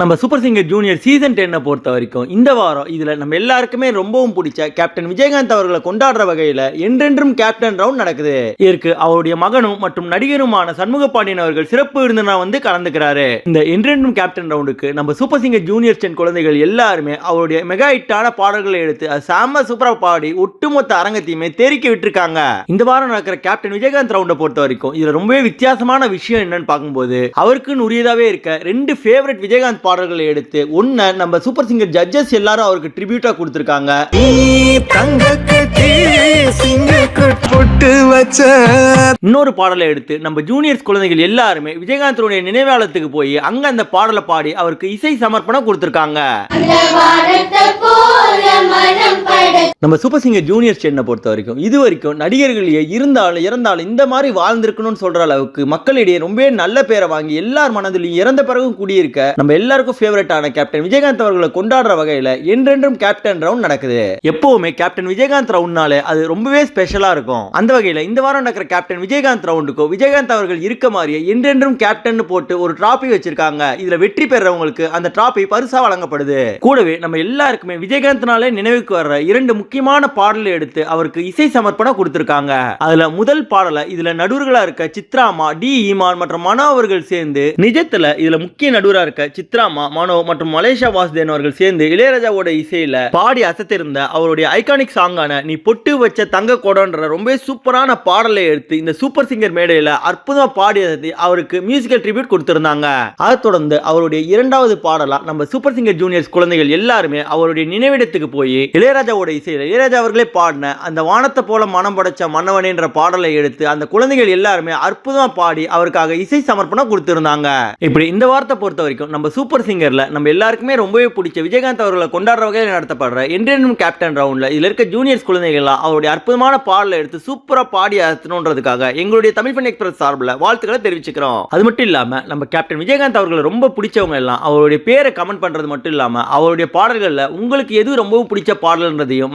நம்ம super singer junior season டென்னை பொறுத்த வரைக்கும் இந்த வாரம் இதில் நம்ம எல்லாருக்குமே ரொம்பவும் பிடிச்ச கேப்டன் விஜயகாந்த் அவர்களை கொண்டாடுற வகையில் என்றென்றும் கேப்டன் ரவுண்ட் நடக்குது. இதற்கு அவருடைய மகனும் மற்றும் நடிகருமான சண்முக பாண்டியன் அவர்கள் சிறப்பு விருந்தினா வந்து கலந்துக்கிறாரு. இந்த என்றென்றும் கேப்டன் ரவுண்டுக்கு நம்ம சூப்பர் சிங்கர் ஜூனியர் டென் குழந்தைகள் எல்லாருமே அவருடைய மெகா ஹிட்டான பாடல்களை எடுத்து அது செம்ம சூப்பரா பாடி ஒட்டுமொத்த அரங்கத்தையுமே தெரிக்க விட்டுருக்காங்க. இந்த வாரம் நடக்கிற கேப்டன் விஜயகாந்த் ரவுண்டை பொறுத்த வரைக்கும் இதில் ரொம்பவே வித்தியாசமான விஷயம் என்னன்னு பார்க்கும்போது அவருக்குன்னு உரியதாவே இருக்க ரெண்டு ஃபேவரட் விஜயகாந்த் பாடல்களை எடுத்து ஒன்ன நம்ம சூப்பர் சிங்கர் ஜட்ஜஸ் எல்லாரும் அவருக்கு ட்ரிபியூட்டா கொடுத்துருக்காங்க. பொட்டு வச்ச இன்னொரு பாடலை எடுத்து நம்ம ஜூனியர்ஸ் குழந்தைகள் எல்லாருமே விஜயகாந்தனுடைய நினைவாலயத்துக்கு போய் அங்க அந்த பாடலை பாடி அவருக்கு இசை சமர்ப்பணம் கொடுத்துருக்காங்க. நம்ம சூப்பர் சிங்கர் ஜூனியர் சென்னை பொறுத்த வரைக்கும் இது வரைக்கும் நடிகர்களே இருந்தாலும் இறந்தாலும் இந்த மாதிரி வாழ்ந்திருக்கணும்னு சொல்கிற அளவுக்கு மக்களிடையே ரொம்பவே நல்ல பேரை வாங்கி எல்லார் மனதிலையும் இறந்த பிறகும் கூடியிருக்க நம்ம எல்லாருக்கும் ஃபேவரட்டான கேப்டன் விஜயகாந்த் அவர்களை கொண்டாடுற வகையில் என்றென்றும் கேப்டன் ரவுண்ட் நடக்குது. எப்போவுமே கேப்டன் விஜயகாந்த் ரவுண்ட்னாலே அது ரொம்பவே ஸ்பெஷலாக இருக்கும். அந்த வகையில் இந்த வாரம் நடக்கிற கேப்டன் விஜயகாந்த் ரவுண்டுக்கும் விஜயகாந்த் அவர்கள் இருக்க மாதிரியே என்றென்றும் கேப்டன் போட்டு ஒரு டிராபி வச்சிருக்காங்க. இதில் வெற்றி பெறவங்களுக்கு அந்த டிராபி பரிசாக வழங்கப்படுது. கூடவே நம்ம எல்லாருக்குமே விஜயகாந்த்னாலே நினைவுக்கு வர்ற இரண்டு முக்கியமான பாடலை எடுத்து அவருக்கு இசை சமர்ப்பணம் கொடுத்திருக்காங்க. அதுல முதல் பாடலை இதுல நடுவர்களா இருக்க சித்ராமா டி ஈமான் மற்றும் மனோ அவர்கள் சேர்ந்து நிஜத்துல இதுல முக்கிய நடுவரா இருக்க சித்ராமா மனோ மற்றும் மலேசியா வாசுதேவன் அவர்கள் சேர்ந்து இளையராஜாவோட இசையில பாடி அசத்திருந்த அவருடைய ஐகானிக் சாங்கான நீ பொட்டு வச்ச தங்க கொடன்ற ரொம்ப சூப்பரான பாடலை எடுத்து இந்த சூப்பர் சிங்கர் மேடையில அற்புதமா பாடி அசத்தி அவருக்கு மியூசிக்கல் ட்ரிபியூட் கொடுத்திருந்தாங்க. அதை தொடர்ந்து அவருடைய இரண்டாவது பாடலா நம்ம சூப்பர் சிங்கர் ஜூனியர்ஸ் குழந்தைகள் எல்லாருமே அவருடைய நினைவிடத்துக்கு போய் இளையராஜாவோட இசையில இளையராஜா அவர்களே பாடின அந்த வானத்தை போல மனம் படைச்ச மன்னவனின்ற பாடலை எடுத்து அந்த குழந்தைகள் எல்லாருமே அற்புதமாக பாடி அவருக்காக இசை சமர்ப்பணம் கொடுத்துருந்தாங்க. இப்படி இந்த வாரத்தை பொறுத்த வரைக்கும் நம்ம சூப்பர் சிங்கரில் நம்ம எல்லாருக்குமே ரொம்பவே பிடிச்ச விஜயகாந்த் அவர்களை கொண்டாடுற வகையில் நடத்தப்படுற என்றென்றும் கேப்டன் ரவுண்டில் இதில் இருக்க ஜூனியர்ஸ் குழந்தைகள்லாம் அவருடைய அற்புதமான பாடலை எடுத்து சூப்பராக பாடி அர்த்தணுன்றதுக்காக எங்களுடைய தமிழ் பண்ணி எக்ஸ்பிரஸ் சார்பில் வாழ்த்துக்களை தெரிவிச்சுக்கிறோம். அது மட்டும் இல்லாமல் நம்ம கேப்டன் விஜயகாந்த் அவர்களை ரொம்ப பிடிச்சவங்க எல்லாம் அவருடைய பேரை கமெண்ட் பண்ணுறது மட்டும் இல்லாமல் அவருடைய பாடல்களில் உங்களுக்கு எது ரொம்பவும் பிடிச்ச பாடல்ன்றதையும்